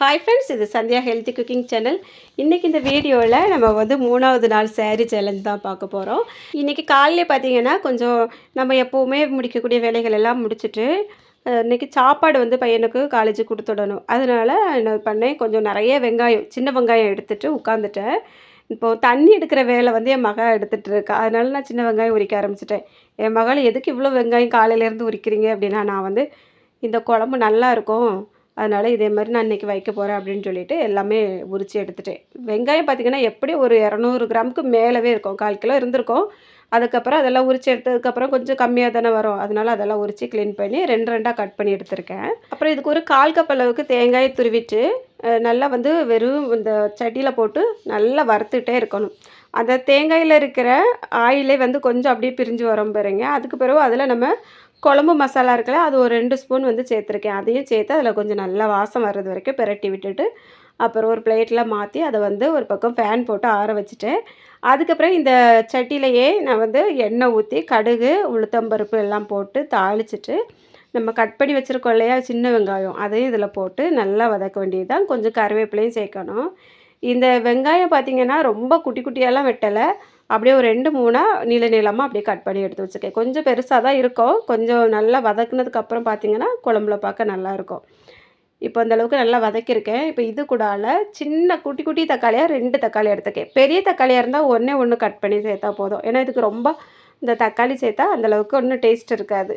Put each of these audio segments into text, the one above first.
Hi friends இது Sandhya healthy cooking channel இன்றைக்கி இந்த வீடியோவில் நம்ம வந்து மூணாவது நாள் சேரீ சேலஞ்ச் தான் பார்க்க போகிறோம் இன்றைக்கி காலையில் பார்த்தீங்கன்னா கொஞ்சம் நம்ம எப்போவுமே முடிக்கக்கூடிய வேலைகள் எல்லாம் முடிச்சுட்டு இன்றைக்கி இன்னைக்கு சாப்பாடு வந்து பையனுக்கு காலேஜுக்கு கொடுத்துடணும் அதனால் என்ன பண்ணேன் கொஞ்சம் நிறைய வெங்காயம் சின்ன வெங்காயம் எடுத்துகிட்டு உட்காந்துட்டேன் இப்போது தண்ணி எடுக்கிற வேலை வந்து என் மகள் எடுத்துகிட்டு இருக்கா. அதனால நான் சின்ன வெங்காயம் உரிக்க ஆரம்பிச்சிட்டேன். என் மகள் எதுக்கு இவ்வளோ வெங்காயம் காலையிலேருந்து உரிக்கிறீங்க? அப்படின்னா நான் வந்து இந்த குழம்பு நல்லா இருக்கும். அதனால் இதே மாதிரி நான் இன்றைக்கி வைக்க போகிறேன் அப்படின்னு சொல்லிட்டு எல்லாமே உரித்து எடுத்துட்டேன். வெங்காயம் பார்த்திங்கன்னா எப்படி ஒரு இரநூறு கிராமுக்கு மேலவே இருக்கும். கால் கிலோ இருந்திருக்கும். அதுக்கப்புறம் அதெல்லாம் உரித்து எடுத்ததுக்கப்புறம் கொஞ்சம் கம்மியாக தானே வரும். அதனால் அதெல்லாம் உரித்து க்ளீன் பண்ணி ரெண்டு ரெண்டாக கட் பண்ணி எடுத்திருக்கேன். அப்புறம் இதுக்கு ஒரு கால் கப் அளவுக்கு தேங்காயை துருவிட்டு நல்லா வந்து வெறும் இந்த சட்டியில் போட்டு நல்லா வறுத்துட்டே இருக்கணும். அந்த தேங்காயில் இருக்கிற ஆயிலே வந்து கொஞ்சம் அப்படியே பிரிஞ்சு வரும் பாருங்க. அதுக்கு பிறகு அதில் நம்ம குழம்பு மசாலா இருக்குல்ல அது ஒரு ரெண்டு ஸ்பூன் வந்து சேர்த்துருக்கேன். அதையும் சேர்த்து அதில் கொஞ்சம் நல்லா வாசம் வர்றது வரைக்கும் பிரட்டி விட்டுட்டு அப்புறம் ஒரு பிளேட்டில் மாற்றி அதை வந்து ஒரு பக்கம் ஃபேன் போட்டு ஆற வச்சுட்டேன். அதுக்கப்புறம் இந்த சட்டியிலையே நான் வந்து எண்ணெய் ஊற்றி கடுகு உளுத்தம்பருப்பு எல்லாம் போட்டு தாளிச்சிட்டு நம்ம கட் பண்ணி வச்சுருக்கோம் இல்லையா சின்ன வெங்காயம் அதையும் இதில் போட்டு நல்லா வதக்க வேண்டியது தான் கொஞ்சம் கருவேப்பிலையும் சேர்க்கணும். இந்த வெங்காயம் பார்த்திங்கன்னா ரொம்ப குட்டி குட்டியெல்லாம் வெட்டலை. அப்படியே ஒரு ரெண்டு மூணாக நீள நீளமாக அப்படியே கட் பண்ணி எடுத்து வச்சுருக்கேன். கொஞ்சம் பெருசாக தான் இருக்கும். கொஞ்சம் நல்லா வதக்குனதுக்கப்புறம் பார்த்திங்கன்னா பார்த்தீங்கன்னா குழம்புல பார்க்க நல்லாயிருக்கும் இப்போ அந்தளவுக்கு நல்லா வதக்கியிருக்கேன். இப்போ இது கூடால சின்ன குட்டி குட்டி தக்காளியாக ரெண்டு தக்காளி எடுத்துக்கேன் பெரிய தக்காளியாக இருந்தால் ஒன்றே ஒன்று கட் பண்ணி சேர்த்தா போதும். ஏன்னா இதுக்கு ரொம்ப இந்த தக்காளி சேர்த்தா அந்த அளவுக்கு ஒன்றும் டேஸ்ட் இருக்காது.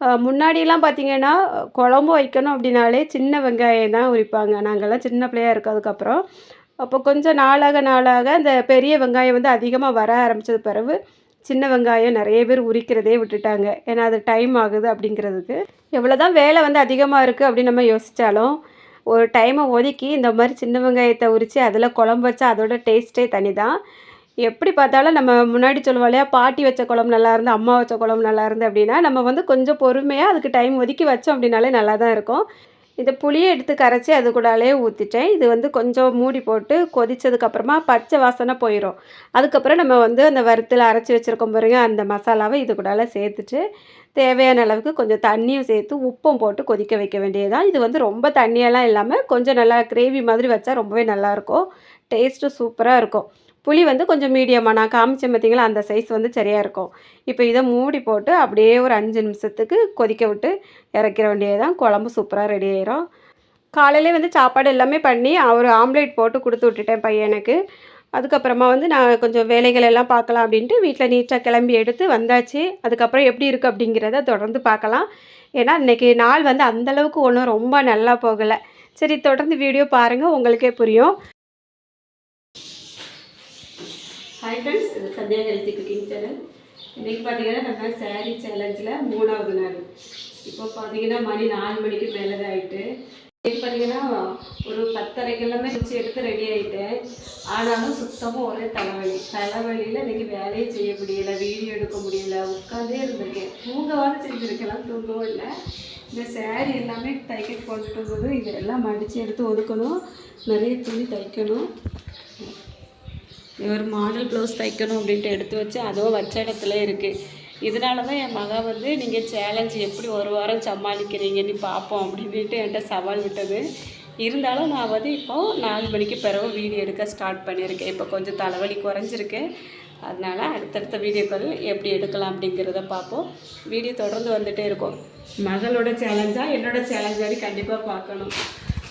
முன்னாடியெல்லாம் முன்னாடிலாம் பார்த்தீங்கன்னா குழம்பு வைக்கணும் அப்படின்னாலே சின்ன வெங்காயம் தான் உரிப்பாங்க. நாங்கள்லாம் சின்ன பிள்ளையாக இருக்கறதுக்கப்புறம் அப்போ கொஞ்சம் நாளாக நாளாக அந்த பெரிய வெங்காயம் வந்து அதிகமாக வர ஆரம்பித்தது பிறகு சின்ன வெங்காயம் நிறைய பேர் உரிக்கிறதே விட்டுட்டாங்க. ஏன்னா அது டைம் ஆகுது அப்படிங்கிறதுக்கு. எவ்வளோ தான் வேலை வந்து அதிகமாக இருக்குது அப்படின்னு நம்ம யோசித்தாலும் ஒரு டைமை ஒதுக்கி இந்த மாதிரி சின்ன வெங்காயத்தை உரித்து அதில் குழம்பு வச்சா அதோட டேஸ்ட்டே தனி தான் எப்படி பார்த்தாலும் நம்ம முன்னாடி சொல்லுவோம் இல்லையா பாட்டி வச்ச குழம்பு நல்லா இருந்து அம்மா வச்ச குழம்பு நல்லா இருந்து அப்படின்னா நம்ம வந்து கொஞ்சம் பொறுமையாக அதுக்கு டைம் ஒதுக்கி வச்சோம் அப்படின்னாலே நல்லா தான் இருக்கும். இந்த புளியை எடுத்து கரைச்சி அது கூடாலே ஊற்றிட்டேன் இது வந்து கொஞ்சம் மூடி போட்டு கொதித்ததுக்கப்புறமா பச்சை வாசனை போயிடும் அதுக்கப்புறம் நம்ம வந்து அந்த வறுத்தில் அரைச்சி வச்சுருக்கோம் பாருங்க அந்த மசாலாவை இது கூடால சேர்த்துட்டு தேவையான அளவுக்கு கொஞ்சம் தண்ணியும் சேர்த்து உப்பும் போட்டு கொதிக்க வைக்க வேண்டியதுதான். இது வந்து ரொம்ப தண்ணியெல்லாம் இல்லாமல் கொஞ்சம் நல்லா கிரேவி மாதிரி வச்சா ரொம்பவே நல்லாயிருக்கும் டேஸ்ட்டு சூப்பராக இருக்கும். புளி வந்து கொஞ்சம் மீடியமாக நான் காமிச்சேன் பார்த்தீங்களா அந்த சைஸ் வந்து சரியாக இருக்கும். இப்போ இதை மூடி போட்டு அப்படியே ஒரு அஞ்சு நிமிஷத்துக்கு கொதிக்க விட்டு இறக்கிற வேண்டியது தான் குழம்பு சூப்பராக ரெடி ஆயிரும். காலையிலே வந்து சாப்பாடு எல்லாமே பண்ணி ஒரு ஆம்லேட் போட்டு கொடுத்து விட்டுட்டேன் பையனுக்கு. அதுக்கப்புறமா வந்து நான் கொஞ்சம் வேலைகள் எல்லாம் பார்க்கலாம் அப்படின்ட்டு வீட்டில் நீட்டாக கிளம்பி எடுத்து வந்தாச்சு. அதுக்கப்புறம் எப்படி இருக்குது அப்படிங்கிறத தொடர்ந்து பார்க்கலாம். ஏன்னா இன்றைக்கி நாள் வந்து அந்தளவுக்கு ஒன்றும் ரொம்ப நல்லா போகலை. சரி தொடர்ந்து வீடியோ பாருங்கள் உங்களுக்கே புரியும். ஹாய் ஃப்ரெண்ட்ஸ் இது சத்யா ஹெல்த்தி குக்கிங் சேனல் இன்றைக்கி பார்த்தீங்கன்னா நம்ம சாரீ சேலஞ்சில் மூணாவது நாள். இப்போ பார்த்தீங்கன்னா மணி நாலு மணிக்கு மேலே தான் ஆயிட்டு. பார்த்தீங்கன்னா ஒரு பத்தரைக்கு எல்லாமே வச்சு எடுத்து ரெடி ஆகிட்டேன் ஆனாலும் சுத்தமாக ஒரே தலைவலி. தலைவலியில் இன்றைக்கி வேலையே செய்ய முடியல வீடியோ எடுக்க முடியல உட்காந்தே இருந்திருக்கேன். தூங்கவாது செஞ்சுருக்கலாம் தூங்கவும் இல்லை. இந்த சேரீ எல்லாமே தைக்க போட்டுட்டு போது இதெல்லாம் மடித்து எடுத்து ஒதுக்கணும். நிறைய துணி தைக்கணும். ஒரு மாடல் ப்ளவுஸ் தைக்கணும் அப்படின்ட்டு எடுத்து வச்சு அதுவும் வச்ச இடத்துல இருக்குது இதனால தான் என் மகன் வந்து நீங்கள் சேலஞ்சு எப்படி ஒரு வாரம் சமாளிக்கிறீங்கன்னு பார்ப்போம் அப்படின்ட்டு என்கிட்ட சவால் விட்டது. இருந்தாலும் நான் வந்து இப்போது நாலு மணிக்கு பிறகு வீடியோ எடுக்க ஸ்டார்ட் பண்ணியிருக்கேன். இப்போ கொஞ்சம் தலைவலி குறைஞ்சிருக்கு. அதனால் அடுத்தடுத்த வீடியோக்கள் எப்படி எடுக்கலாம் அப்படிங்கிறத பார்ப்போம். வீடியோ தொடர்ந்து வந்துகிட்டே இருக்கும். மகளோட சேலஞ்சாக என்னோடய சேலஞ்சாக கண்டிப்பாக பார்க்கணும்.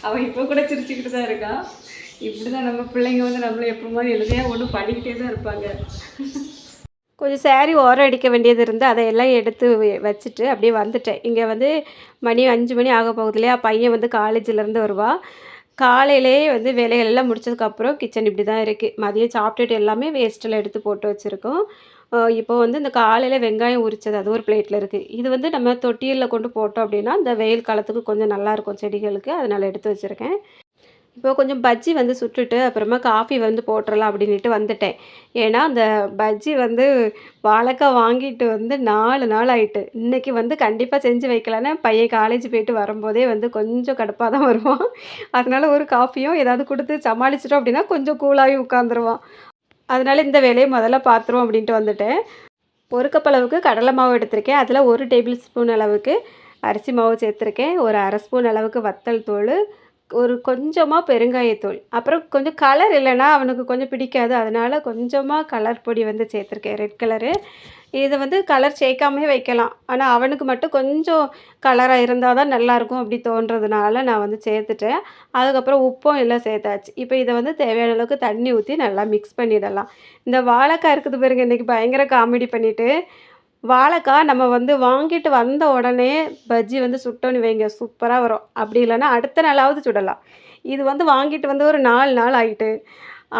அவள் இப்போ கூட சிரிச்சுக்கிட்டு தான் இருக்கா? இப்படி தான் நம்ம பிள்ளைங்க வந்து நம்மளை எப்பவுமே எழுதியாக ஒன்றும் பண்ணிக்கிட்டே தான் இருப்பாங்க. கொஞ்சம் சேரீ ஓரம் அடிக்க வேண்டியது இருந்து அதையெல்லாம் எடுத்து வச்சுட்டு அப்படியே வந்துட்டேன். இங்கே வந்து மணி அஞ்சு மணி ஆக போகுது இல்லையா? பையன் வந்து காலேஜிலேருந்து வருவாள் காலையிலே வந்து வேலைகள் எல்லாம் முடிச்சதுக்கப்புறம் கிச்சன் இப்படி தான் இருக்குது மதியம் சாப்பிட்டுட்டு எல்லாமே வேஸ்ட்டில் எடுத்து போட்டு வச்சுருக்கோம். இப்போ வந்து இந்த காலையில் வெங்காயம் உரித்தது அது ஒரு பிளேட்டில் இருக்குது இது வந்து நம்ம தொட்டியில் கொண்டு போட்டோம் அப்படின்னா இந்த வெயில் காலத்துக்கு கொஞ்சம் நல்லாயிருக்கும் செடிகளுக்கு. அதனால் எடுத்து வச்சுருக்கேன். இப்போ கொஞ்சம் பஜ்ஜி வந்து சுட்டுட்டு அப்புறமா காஃபி வந்து போட்டுடலாம் அப்படின்ட்டு வந்துட்டேன். ஏன்னா அந்த பஜ்ஜி வந்து வாழைக்காய் வாங்கிட்டு வந்து நாலு நாள் ஆயிட்டு. இன்றைக்கி வந்து கண்டிப்பாக செஞ்சு வைக்கலான்னு பையன் காலேஜ் போயிட்டு வரும்போதே வந்து கொஞ்சம் கடுப்பாக தான் வருவான். அதனால் ஒரு காஃபியும் ஏதாவது கொடுத்து சமாளிச்சிட்டோம் அப்படின்னா கொஞ்சம் கூலாகி உட்காந்துருவான் அதனால் இந்த வேலையை முதல்ல பார்த்துருவோம் அப்படின்ட்டு வந்துட்டேன். ஒரு கப் அளவுக்கு கடலை மாவு எடுத்திருக்கேன். அதில் ஒரு டேபிள் ஸ்பூன் அளவுக்கு அரிசி மாவு சேர்த்துருக்கேன். ஒரு அரை ஸ்பூன் அளவுக்கு வத்தல் தூள் ஒரு கொஞ்சமாக பெருங்காயத்தூள். அப்புறம் கொஞ்சம் கலர் இல்லைன்னா அவனுக்கு கொஞ்சம் பிடிக்காது. அதனால் கொஞ்சமாக கலர் பொடி வந்து சேர்த்துருக்கேன். ரெட் கலரு இதை வந்து கலர் சேர்க்காமே வைக்கலாம். ஆனால் அவனுக்கு மட்டும் கொஞ்சம் கலராக இருந்தால் தான் நல்லாயிருக்கும் அப்படி தோன்றதுனால நான் வந்து சேர்த்துட்டேன். அதுக்கப்புறம் உப்பும் எல்லாம் சேர்த்தாச்சு. இப்போ இதை வந்து தேவையான அளவுக்கு தண்ணி ஊற்றி நல்லா மிக்ஸ் பண்ணிடலாம். இந்த வாழைக்காய் இருக்குது பாருங்க இன்றைக்கி பயங்கர காமெடி பண்ணிவிட்டு வாழைக்காய் நம்ம வந்து வாங்கிட்டு வந்த உடனே பஜ்ஜி வந்து சுட்டோன்னு வைங்க சூப்பராக வரும். அப்படி இல்லைன்னா அடுத்த நாளாவது சுடலாம். இது வந்து வாங்கிட்டு வந்து ஒரு நாலு நாள் ஆகிட்டு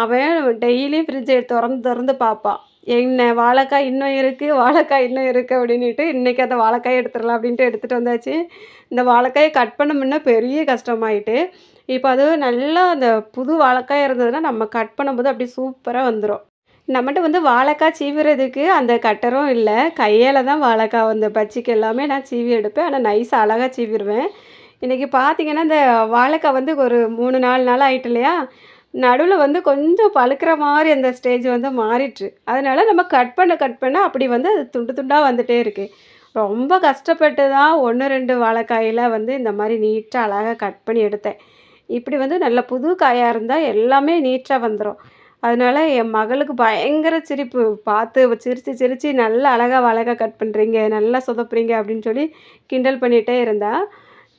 அவன் டெய்லியும் ஃப்ரிட்ஜை திறந்து திறந்து பார்ப்பான். என்ன வாழைக்காய் இன்னும் இருக்குது வாழைக்காய் இன்னும் இருக்குது அப்படின்ட்டு இன்றைக்கி அந்த வாழைக்காய் எடுத்துடலாம் அப்படின்ட்டு எடுத்துகிட்டு வந்தாச்சு. இந்த வாழைக்காயை கட் பண்ண முன்ன பெரிய கஷ்டமாயிட்டு இப்போ அது நல்லா அந்த புது வாழைக்காய் இருந்ததுன்னா நம்ம கட் பண்ணும்போது அப்படியே சூப்பராக வந்துடும் நம்மகிட்ட வந்து வாழைக்காய் சீவுறதுக்கு அந்த கட்டரும் இல்லை. கையால் தான் வாழைக்காய் அந்த பஜ்ஜிக்கு எல்லாமே நான் சீவி எடுப்பேன். ஆனால் நைஸாக அழகாக சீவிடுவேன் இன்றைக்கி பார்த்தீங்கன்னா இந்த வாழைக்காய் வந்து ஒரு மூணு நாலு நாள் ஆயிட்டு இல்லையா? நடுவில் வந்து கொஞ்சம் பழுக்கிற மாதிரி அந்த ஸ்டேஜ் வந்து மாறிட்டுரு அதனால் நம்ம கட் பண்ண கட் பண்ண அப்படி வந்து அது துண்டு துண்டாக வந்துகிட்டே இருக்குது ரொம்ப கஷ்டப்பட்டு தான் ஒன்று ரெண்டு வாழைக்காயில் வந்து இந்த மாதிரி நீட்டாக அழகாக கட் பண்ணி எடுத்தேன். இப்படி வந்து நல்ல புது காயாக இருந்தால் எல்லாமே நீட்டாக வந்துடும் அதனால என் மகளுக்கு பயங்கர சிரிப்பு. பார்த்து சிரித்து சிரித்து நல்லா அழகாக அழகாக கட் பண்ணுறீங்க நல்லா சொதப்புறீங்க அப்படின்னு சொல்லி கிண்டல் பண்ணிகிட்டே இருந்தா.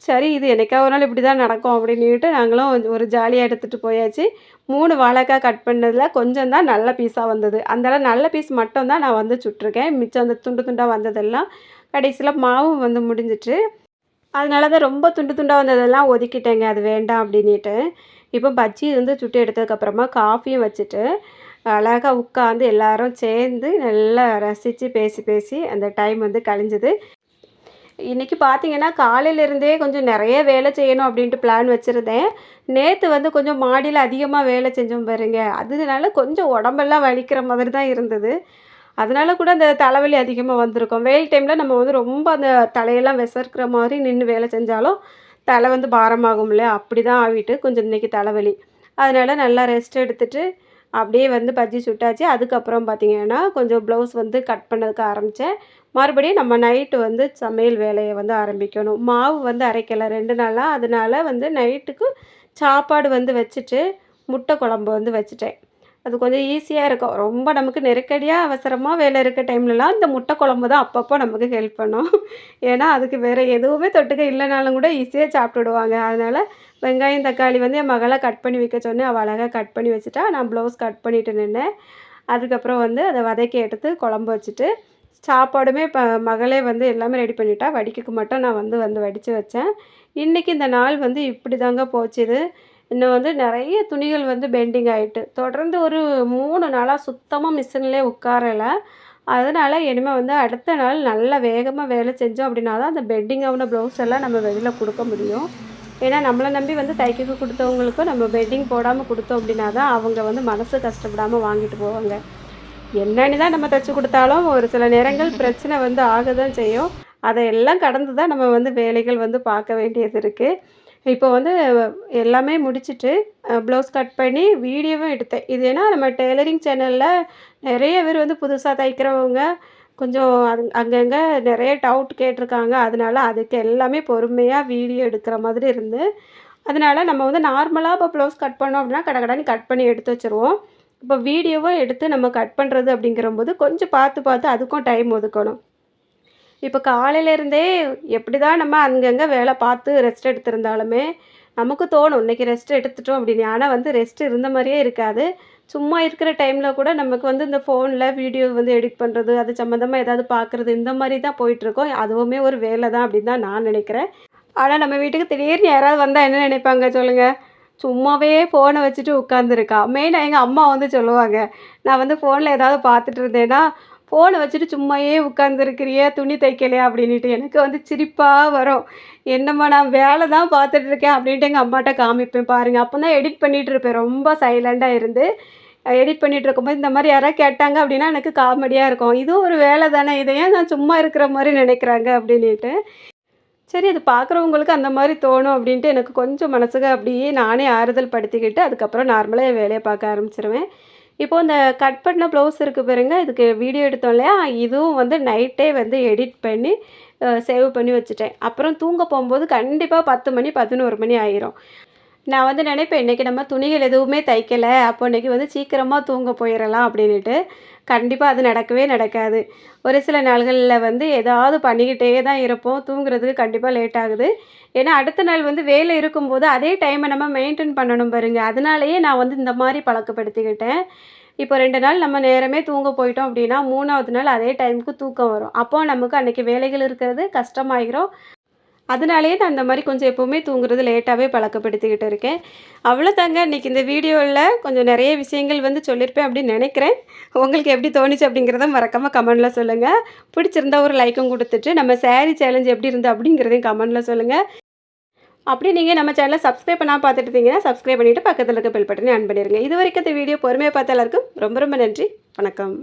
சரி இது என்னைக்கா ஒரு நாள் இப்படி தான் நடக்கும் அப்படின்னுட்டு நாங்களும் ஒரு ஜாலியாக எடுத்துகிட்டு போயாச்சு. மூணு வாழைக்காய் கட் பண்ணதில் கொஞ்சம் தான் நல்ல பீஸாக வந்தது. அந்த நல்ல பீஸ் மட்டும் தான் நான் வந்து சுட்டிருக்கேன். மிச்சம் அந்த துண்டு துண்டாக வந்ததெல்லாம் கடைசியில் மாவும் வந்து முடிஞ்சிட்டு அதனால தான் ரொம்ப துண்டு துண்டாக வந்ததெல்லாம் ஒதுக்கிட்டேங்க. அது வேண்டாம் அப்படின்ட்டு இப்போ பஜ்ஜி வந்து சுட்டு எடுத்ததுக்கப்புறமா காஃபியும் வச்சுட்டு அழகாக உட்காந்து எல்லாரும் சேர்ந்து நல்லா ரசித்து பேசி பேசி அந்த டைம் வந்து கழிஞ்சுது. இன்றைக்கி பார்த்தீங்கன்னா காலையிலேருந்தே கொஞ்சம் நிறைய வேலை செய்யணும் அப்படின்ட்டு பிளான் வச்சுருந்தேன். நேற்று வந்து கொஞ்சம் மாடியில் அதிகமாக வேலை செஞ்சோம் பாருங்க. அதனால கொஞ்சம் உடம்பெல்லாம் வலிக்கிற மாதிரி தான் இருந்தது. அதனால கூட அந்த தலைவலி அதிகமாக வந்திருக்கும். வெயில் டைமில் நம்ம வந்து ரொம்ப அந்த தலையெல்லாம் விசர்க்கிற மாதிரி நின்று வேலை செஞ்சாலும் தலை வந்து பாரமாகும் இல்லையா அப்படி தான் ஆகிட்டு கொஞ்சம் இன்றைக்கி தலைவலி. அதனால் நல்லா ரெஸ்ட் எடுத்துகிட்டு அப்படியே வந்து பஜ்ஜி சுட்டாச்சு. அதுக்கப்புறம் பார்த்திங்கன்னா கொஞ்சம் ப்ளவுஸ் வந்து கட் பண்ணதுக்கு ஆரம்பித்தேன் மறுபடியும் நம்ம நைட்டு வந்து சமையல் வேலையை வந்து ஆரம்பிக்கணும். மாவு வந்து அரைக்கலை ரெண்டு நாளாக அதனால் வந்து நைட்டுக்கு சாப்பாடு வந்து வச்சுட்டு முட்டை குழம்பு வந்து வச்சுட்டேன். அது கொஞ்சம் ஈஸியாக இருக்கும். ரொம்ப நமக்கு நெருக்கடியாக அவசரமாக வேலை இருக்க டைம்லலாம் இந்த முட்டை குழம்பு தான் அப்பப்போ நமக்கு ஹெல்ப் பண்ணும். ஏன்னா அதுக்கு வேறு எதுவுமே தொட்டுக்க இல்லைனாலும் கூட ஈஸியாக சாப்பிட்டுடுவாங்க அதனால் வெங்காயம் தக்காளி வந்து என் மகளை கட் பண்ணி வைக்க சொன்னேன். அவள் அழகாக கட் பண்ணி வச்சுட்டா. நான் ப்ளவுஸ் கட் பண்ணிட்டு நின்னேன். அதுக்கப்புறம் வந்து அதை வதக்கி எடுத்து குழம்பு வச்சுட்டு சாப்பாடுமே இப்போ மகளே வந்து எல்லாமே ரெடி பண்ணிட்டா. வடிக்கக்கு மட்டும் நான் வந்து வந்து வடித்து வச்சேன். இன்றைக்கி இந்த நாள் வந்து இப்படி தாங்க போச்சுது இன்னும் வந்து நிறைய துணிகள் வந்து பெண்டிங் ஆகிட்டு தொடர்ந்து ஒரு மூணு நாளாக சுத்தமாக மிஷின்லேயே உட்காரலை. அதனால் இனிமேல் வந்து அடுத்த நாள் நல்லா வேகமாக வேலை செஞ்சோம் அப்படின்னா தான் அந்த பெண்டிங் ஆகின ப்ளவுஸ் எல்லாம் நம்ம வெளியில் கொடுக்க முடியும். ஏன்னா நம்மளை நம்பி வந்து தைக்க கொடுத்தவங்களுக்கும் நம்ம பெட்டிங் போடாமல் கொடுத்தோம் அப்படின்னா தான் அவங்க வந்து மனசு கஷ்டப்படாமல் வாங்கிட்டு போவாங்க. என்னன்னு தான் நம்ம தைச்சி கொடுத்தாலும் ஒரு சில நேரங்கள் பிரச்சனை வந்து ஆக தான் செய்யும். அதையெல்லாம் கடந்து தான் நம்ம வந்து வேலைகள் வந்து பார்க்க வேண்டியது இருக்குது இப்போ வந்து எல்லாமே முடிச்சுட்டு ப்ளவுஸ் கட் பண்ணி வீடியோவும் எடுத்தேன். இது ஏன்னா நம்ம டெய்லரிங் சேனலில் நிறைய பேர் வந்து புதுசாக தைக்கிறவங்க கொஞ்சம் அது அங்கங்கே நிறைய டவுட் கேட்டிருக்காங்க. அதனால அதுக்கு எல்லாமே பொறுமையாக வீடியோ எடுக்கிற மாதிரி இருந்து அதனால் நம்ம வந்து நார்மலாக இப்போ ப்ளவுஸ் கட் பண்ணோம் அப்படின்னா கடை கடைன்னு கட் பண்ணி எடுத்து வச்சுருவோம். இப்போ வீடியோவும் எடுத்து நம்ம கட் பண்ணுறது அப்படிங்கிறம்போது கொஞ்சம் பார்த்து பார்த்து அதுக்கும் டைம் ஒதுக்கணும். இப்போ காலையிலேருந்தே எப்படி தான் நம்ம அங்கங்கே வேலை பார்த்து ரெஸ்ட் எடுத்திருந்தாலுமே நமக்கு தோணும் இன்றைக்கி ரெஸ்ட் எடுத்துட்டோம் அப்படின்னு. ஆனால் வந்து ரெஸ்ட் இருந்த மாதிரியே இருக்காது. சும்மா இருக்கிற டைமில் கூட நமக்கு வந்து இந்த ஃபோனில் வீடியோ வந்து எடிட் பண்ணுறது அது சம்மந்தமாக ஏதாவது பார்க்குறது இந்த மாதிரி தான் போயிட்டுருக்கோம். அதுவுமே ஒரு வேலை தான் அப்படின்னு தான் நான் நினைக்கிறேன். ஆனால் நம்ம வீட்டுக்கு திடீர்னு யாராவது வந்தால் என்ன நினைப்பாங்க சொல்லுங்கள் சும்மாவே ஃபோனை வச்சுட்டு உட்காந்துருக்கா மெயினாக எங்கள் அம்மா வந்து சொல்லுவாங்க நான் வந்து ஃபோனில் ஏதாவது பார்த்துட்டு இருந்தேன்னா ஃபோனை வச்சுட்டு சும்மாயே உட்காந்துருக்கிறியே துணி தைக்கலையா அப்படின்ட்டு எனக்கு வந்து சிரிப்பாக வரும். என்னம்மா நான் வேலை தான் பார்த்துட்ருக்கேன் அப்படின்ட்டு எங்கள் அம்மாட்ட காமிப்பேன் பாருங்கள் அப்போ தான் எடிட் பண்ணிகிட்டு இருப்பேன். ரொம்ப சைலண்டாக இருந்து எடிட் பண்ணிகிட்டு இருக்கும்போது இந்த மாதிரி யாராவது கேட்டாங்க அப்படின்னா எனக்கு காமெடியாக இருக்கும். இதுவும் ஒரு வேலை தானே இதை ஏன் நான் சும்மா இருக்கிற மாதிரி நினைக்கிறாங்க அப்படின்ட்டு சரி அது பார்க்குறவங்களுக்கு அந்த மாதிரி தோணும் அப்படின்ட்டு எனக்கு கொஞ்சம் மனசுக்கு அப்படியே நானே ஆறுதல் படுத்திக்கிட்டு அதுக்கப்புறம் நார்மலாக என் வேலையை பார்க்க ஆரம்பிச்சிருவேன். இப்போது இந்த கட் பண்ண ப்ளவுஸ் இருக்குது பாருங்க இதுக்கு வீடியோ எடுத்தோம் இல்லையா? இதுவும் வந்து நைட்டே வந்து எடிட் பண்ணி சேவ் பண்ணி வச்சுட்டேன். அப்புறம் தூங்க போகும்போது கண்டிப்பாக பத்து மணி பதினோரு மணி ஆயிரும். நான் வந்து நினைப்பேன் இன்றைக்கி நம்ம துணிகள் எதுவுமே தைக்கலை அப்போ இன்றைக்கி வந்து சீக்கிரமாக தூங்க போயிடலாம் அப்படின்ட்டு கண்டிப்பாக அது நடக்கவே நடக்காது. ஒரு சில நாள்களில் வந்து ஏதாவது பண்ணிக்கிட்டே தான் இருப்போம். தூங்குறதுக்கு கண்டிப்பாக லேட் ஆகுது. ஏன்னா அடுத்த நாள் வந்து வேலை இருக்கும்போது அதே டைமை நம்ம மெயின்டைன் பண்ணணும் பாருங்க. அதனாலேயே நான் வந்து இந்த மாதிரி பழக்கப்படுத்திக்கிட்டேன். இப்போ ரெண்டு நாள் நம்ம நேரமே தூங்க போயிட்டோம் அப்படின்னா மூணாவது நாள் அதே டைமுக்கு தூக்கம் வரும். அப்போது நமக்கு அன்றைக்கி வேலைகள் இருக்கிறது கஷ்டமாயிரும். அதனாலேயே நான் இந்த மாதிரி கொஞ்சம் எப்போவுமே தூங்குறது லேட்டாகவே பழக்கப்படுத்திக்கிட்டு இருக்கேன். அவ்வளோ தாங்க இன்றைக்கி இந்த வீடியோவில் கொஞ்சம் நிறைய விஷயங்கள் வந்து சொல்லியிருப்பேன் அப்படின்னு நினைக்கிறேன். உங்களுக்கு எப்படி தோணுச்சு அப்படிங்கிறத மறக்காமல் கமெண்டில் சொல்லுங்கள் பிடிச்சிருந்தா ஒரு லைக்கும் கொடுத்துட்டு நம்ம சேரீ சேலஞ்ச் எப்படி இருந்து அப்படிங்கிறதையும் கமெண்டில் சொல்லுங்கள் அப்படி நீங்கள் நம்ம சேனலை சப்ஸ்கிரைப் பண்ணால் பார்த்துட்டு இருந்தீங்கன்னா சப்ஸ்கிரைப் பண்ணிவிட்டு பக்கத்தில் இருக்க பெல் பட்டனை ஆன் பண்ணிடுங்க இது வரைக்கும் இந்த வீடியோ பொறுமையாக பார்த்த எல்லாருக்கும் ரொம்ப ரொம்ப நன்றி. வணக்கம்.